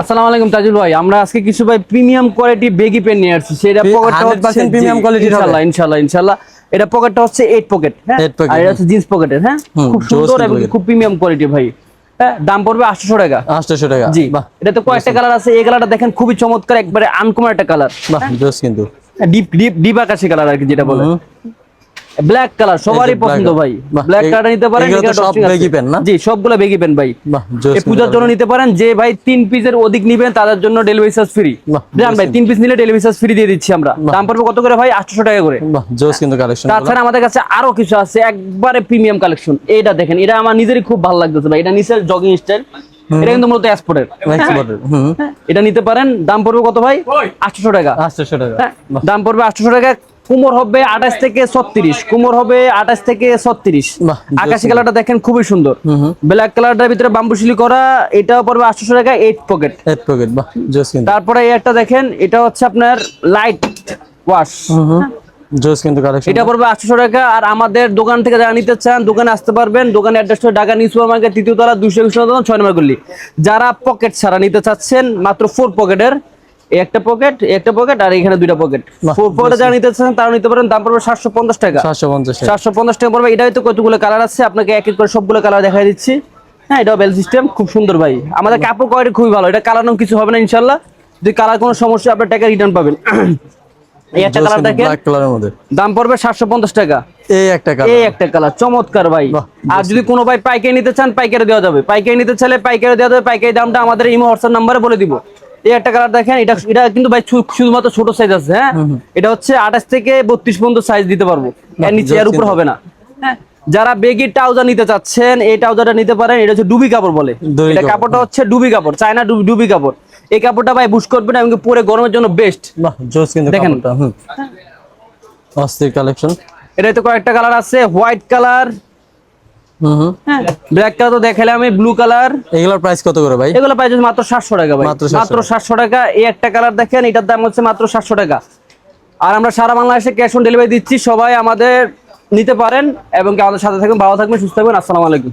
আসসালামু আলাইকুম তাজুল ভাই আমরা আজকে কিছু ভাই প্রিমিয়াম কোয়ালিটি বেগি পেন নিয়ে আসছি। সেটা পকেটটা 100% premium quality র হবে। ইনশাআল্লাহ ইনশাআল্লাহ ইনশাআল্লাহ এটা পকেটটা হচ্ছে 8 পকেট হ্যাঁ? আর এটা হচ্ছে জিন্স পকেটের হ্যাঁ? খুব সুন্দর এবং খুব প্রিমিয়াম কোয়ালিটি ভাই। হ্যাঁ দাম পড়বে 800 টাকা। আটশোশো টাকা জি এটা তো কয়েকটা কালার আছে এই কালারটা দেখেন খুবই চমৎকার একবারে আনকমন একটা কালার বাহ জোস কিন্তু। ডিপ ডিপ ডিপ আকাশি কালার আর কি যেটা বলে। ব্ল্যাক কালার সবারই পছন্দ ভাই। ব্ল্যাক কালারটা নিতে পারেন সব। না? জি সবগুলো বেগি পেন ভাই। বাহ এই পূজার জন্য নিতে পারেন যে ভাই তিন পিসের অধিক নিবেন তাদের জন্য ডেলিভারি চার্জ ফ্রি জান ভাই তিন পিস নিলে ডেলিভারি চার্জ ফ্রি দিয়ে দিচ্ছি আমরা। দাম পড়বে কত করে ভাই? আটশো টাকা করে। বাহ জোস কিন্তু কালেকশন তাছাড়া আমাদের কাছে আরও কিছু আছে একবারে প্রিমিয়াম কালেকশন এটা দেখেন এটা আমার নিজেরই খুব ভালো লাগতেছে ভাই। এটা নিচের জগিং স্টাইল এটা কিন্তু মূলত এক্সপোর্টের এটা নিতে পারেন দাম পড়বে কত ভাই? আটশো টাকা। আটশোশো টাকা। হ্যাঁ, দাম পড়বে আটশো টাকা। কুমোর হবে আঠাশ থেকে ছত্রিশ। কুমোর হবে আঠাশ থেকে ছত্রিশ। আকাশি কালারটা দেখেন খুবই সুন্দর। ব্ল্যাক কালারটার ভিতরে বাম্বুশিলি করা এটাও পড়বে আটশো টাকা এইট পকেট এইট পকেট তারপরে এই একটা দেখেন এটা হচ্ছে আপনার লাইট ওয়াশ জোস কিন্তু কালেকশন এটা পড়বে আটশো টাকা আর আমাদের দোকান থেকে যারা নিতে চান দোকানে আসতে পারবেন। দোকানে address Dhaka new super market তৃতীয় তলা ছয় নম্বর গল্লি যারা পকেট ছাড়া নিতে চাচ্ছেন মাত্র ফোর পকেটের একটা পকেট একটা পকেট আর এখানে দুইটা পকেট বাহ, ফোর পকেটে যারা নিতে চাচ্ছেন তারা নিতে পারেন দাম পড়বে সাতশো পঞ্চাশ টাকা। সাতশো পঞ্চাশ টাকা। পড়বে। এটাই তো কতগুলো কালার আছে আপনাকে এক এক করে সবগুলো কালার দেখাই দিচ্ছি। হ্যাঁ এটাও বেল সিস্টেম খুব সুন্দর ভাই। আমাদের কাপড় কোয়ালিটি খুবই ভালো। এটা কালার কিছু হবে না ইনশাল্লাহ যদি কালার কোনো সমস্যা আপনার টাকা রিটার্ন পাবেন। এই একটা কালার দেখেন। ব্ল্যাক কালারের মধ্যে। দাম পড়বে সাতশো পঞ্চাশ টাকা। এই একটা কালার এই একটা কালার চমৎকার ভাই। আর যদি কোনো ভাই পাইকারি নিতে চান পাইকারি দেওয়া যাবে। পাইকারি নিতে চাইলে পাইকারি দেওয়া যাবে। পাইকারি দামটা আমাদের ইমো হোয়াটসঅ্যাপ নাম্বারে বলে দিব। এই একটা কালার দেখেন এটা এটা কিন্তু ভাই শুধুমাত্র ছোট সাইজ আছে হ্যাঁ? এটা হচ্ছে আঠাশ থেকে বত্রিশ পর্যন্ত সাইজ দিতে পারব। এর নিচে এর উপর হবে না হ্যাঁ? যারা বেগি ট্রাউজার নিতে চাচ্ছেন এই ট্রাউজারটা নিতে পারেন এটা হচ্ছে ডুবি কাপড় বলে। এটা কাপড়টা হচ্ছে ডুবি কাপড় চায়না ডুবি ডুবি কাপড়। এই কাপড়টা ভাই বুশ করবেন এবং পরে গরমের জন্য বেস্ট দেখেন। অস্থির কালেকশন এটাতে তো কয়েকটা কালার আছে হোয়াইট কালার ব্ল্যাক কালার তো দেখালে আমি ব্লু কালার এগুলোর প্রাইস কত করে ভাই? এগুলো পাই মাত্র সাতশো টাকা ভাই। মাত্র 700 মাত্র সাতশো টাকা। এই একটা কালার দেখেন এটার দাম হচ্ছে মাত্র সাতশো টাকা। আর আমরা সারা বাংলাদেশে ক্যাশ অন ডেলিভারি দিচ্ছি সবাই আমাদের নিতে পারেন এবং কি আমাদের সাথে থাকবেন ভালো থাকবেন সুস্থ থাকবেন আসসালামু আলাইকুম।